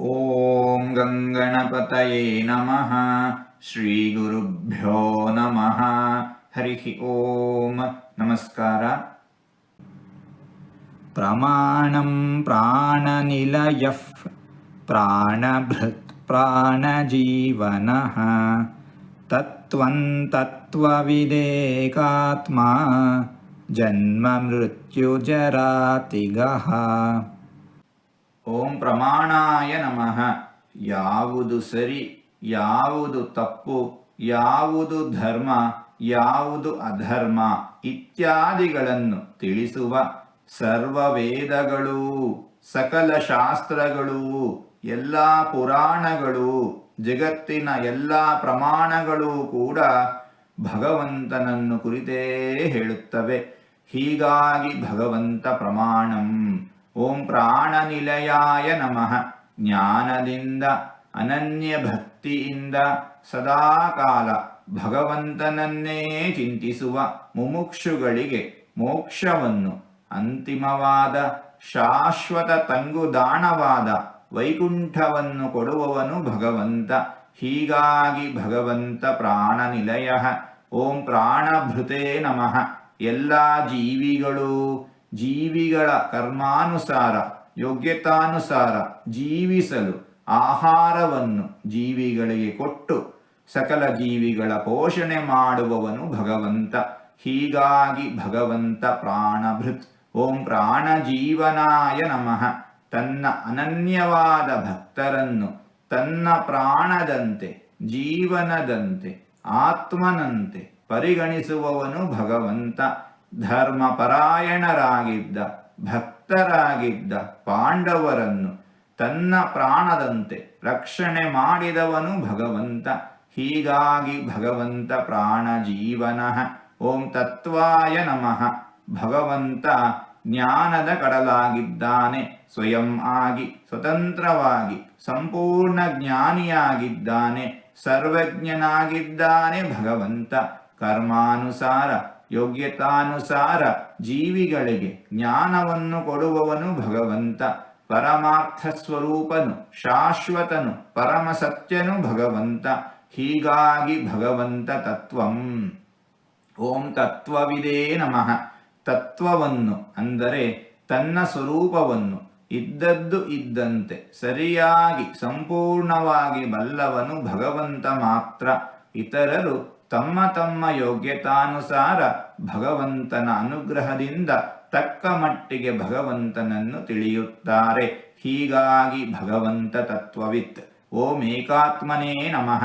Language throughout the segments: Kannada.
ॐ गङ्गणपतये नमः। श्रीगुरुभ्यो नमः। हरिः ॐ नमस्कार। प्रमाणं प्राणनिलयः। प्राणभृत्प्राणजीवनः तत्त्वं तत्त्वविदेकात्मा जन्ममृत्युजरातिगः ಓಂ ಪ್ರಮಾಣಾಯ ನಮಃ. ಯಾವುದು ಸರಿ, ಯಾವುದು ತಪ್ಪು, ಯಾವುದು ಧರ್ಮ, ಯಾವುದು ಅಧರ್ಮ ಇತ್ಯಾದಿಗಳನ್ನು ತಿಳಿಸುವ ಸರ್ವ ವೇದಗಳು, ಸಕಲ ಶಾಸ್ತ್ರಗಳು, ಎಲ್ಲ ಪುರಾಣಗಳು, ಜಗತ್ತಿನ ಎಲ್ಲ ಪ್ರಮಾಣಗಳು ಕೂಡ ಭಗವಂತನನ್ನು ಕುರಿತೇ ಹೇಳುತ್ತವೆ. ಹೀಗಾಗಿ ಭಗವಂತ ಪ್ರಮಾಣಂ. ಓಂ ಪ್ರಾಣನಿಲಯಾಯ ನಮಃ. ಜ್ಞಾನದಿಂದ ಅನನ್ಯ ಭಕ್ತಿಯಿಂದ ಸದಾಕಾಲ ಭಗವಂತನನ್ನೇ ಚಿಂತಿಸುವ ಮುಮುಕ್ಷುಗಳಿಗೆ ಮೋಕ್ಷವನ್ನು ಅಂತಿಮವಾದ ಶಾಶ್ವತ ತಂಗುದಾಣವಾದ ವೈಕುಂಠವನ್ನು ಕೊಡುವವನು ಭಗವಂತ. ಹೀಗಾಗಿ ಭಗವಂತ ಪ್ರಾಣನಿಲಯ. ಓಂ ಪ್ರಾಣಭೃತೇ ನಮಃ. ಎಲ್ಲ ಜೀವಿಗಳು ಜೀವಿಗಳ ಕರ್ಮಾನುಸಾರ, ಯೋಗ್ಯತಾನುಸಾರ ಜೀವಿಸಲು ಆಹಾರವನ್ನು ಜೀವಿಗಳಿಗೆ ಕೊಟ್ಟು ಸಕಲ ಜೀವಿಗಳ ಪೋಷಣೆ ಮಾಡುವವನು ಭಗವಂತ. ಹೀಗಾಗಿ ಭಗವಂತ ಪ್ರಾಣಭೃತ್. ಓಂ ಪ್ರಾಣ ಜೀವನಾಯ ನಮಃ. ತನ್ನ ಅನನ್ಯವಾದ ಭಕ್ತರನ್ನು ತನ್ನ ಪ್ರಾಣದಂತೆ, ಜೀವನದಂತೆ, ಆತ್ಮನಂತೆ ಪರಿಗಣಿಸುವವನು ಭಗವಂತ. ಧರ್ಮಪರಾಯಣರಾಗಿದ್ದ, ಭಕ್ತರಾಗಿದ್ದ ಪಾಂಡವರನ್ನು ತನ್ನ ಪ್ರಾಣದಂತೆ ರಕ್ಷಣೆ ಮಾಡಿದವನು ಭಗವಂತ. ಹೀಗಾಗಿ ಭಗವಂತ ಪ್ರಾಣ ಜೀವನ ಓಂ ತತ್ವಾಯ ನಮಃ. ಭಗವಂತ ಜ್ಞಾನದ ಕಡಲಾಗಿದ್ದಾನೆ, ಸ್ವಯಂ ಆಗಿ ಸ್ವತಂತ್ರವಾಗಿ ಸಂಪೂರ್ಣ ಜ್ಞಾನಿಯಾಗಿದ್ದಾನೆ, ಸರ್ವಜ್ಞನಾಗಿದ್ದಾನೆ ಭಗವಂತ. ಕರ್ಮಾನುಸಾರ ಯೋಗ್ಯತಾನುಸಾರ ಜೀವಿಗಳಿಗೆ ಜ್ಞಾನವನ್ನು ಕೊಡುವವನು ಭಗವಂತ. ಪರಮಾರ್ಥ ಸ್ವರೂಪನು ಶಾಶ್ವತನು ಪರಮ ಸತ್ಯನು ಭಗವಂತ. ಹೀಗಾಗಿ ಭಗವಂತ ತತ್ವಂ. ಓಂ ತತ್ವವಿದೇ ನಮಃ. ತತ್ವವನ್ನು ಅಂದರೆ ತನ್ನ ಸ್ವರೂಪವನ್ನು, ಇದ್ದದ್ದು ಇದ್ದಂತೆ, ಸರಿಯಾಗಿ, ಸಂಪೂರ್ಣವಾಗಿ ಬಲ್ಲವನು ಭಗವಂತ ಮಾತ್ರ. ಇತರರು ತಮ್ಮ ತಮ್ಮ ಯೋಗ್ಯತಾನುಸಾರ ಭಗವಂತನ ಅನುಗ್ರಹದಿಂದ ತಕ್ಕ ಮಟ್ಟಿಗೆ ಭಗವಂತನನ್ನು ತಿಳಿಯುತ್ತಾರೆ. ಹೀಗಾಗಿ ಭಗವಂತ ತತ್ವವಿತ್. ಓಂ ಏಕಾತ್ಮನೇ ನಮಃ.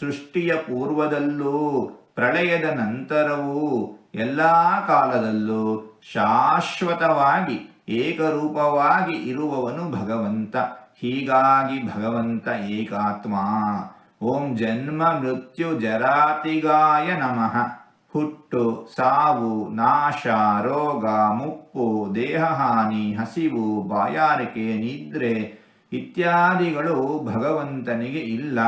ಸೃಷ್ಟಿಯ ಪೂರ್ವದಲ್ಲೂ, ಪ್ರಳಯದ ನಂತರವೂ, ಎಲ್ಲ ಕಾಲದಲ್ಲೂ ಶಾಶ್ವತವಾಗಿ, ಏಕರೂಪವಾಗಿ ಇರುವವನು ಭಗವಂತ. ಹೀಗಾಗಿ ಭಗವಂತ ಏಕಾತ್ಮ. ಓಂ ಜನ್ಮ ಮೃತ್ಯು ಜರಾತಿಗಾಯ ನಮಃ. ಹುಟ್ಟು, ಸಾವು, ನಾಶ, ರೋಗ, ಮುಪ್ಪು, ದೇಹಹಾನಿ, ಹಸಿವು, ಬಾಯಾರಿಕೆ, ನಿದ್ರೆ ಇತ್ಯಾದಿಗಳು ಭಗವಂತನಿಗೆ ಇಲ್ಲ.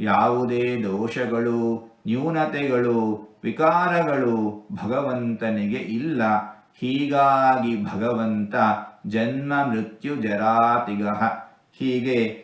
ಯಾವುದೇ ದೋಷಗಳು, ನ್ಯೂನತೆಗಳು, ವಿಕಾರಗಳು ಭಗವಂತನಿಗೆ ಇಲ್ಲ. ಹೀಗಾಗಿ ಭಗವಂತ ಜನ್ಮ ಮೃತ್ಯು ಜರಾತಿಗಹ ಹೀಗೆ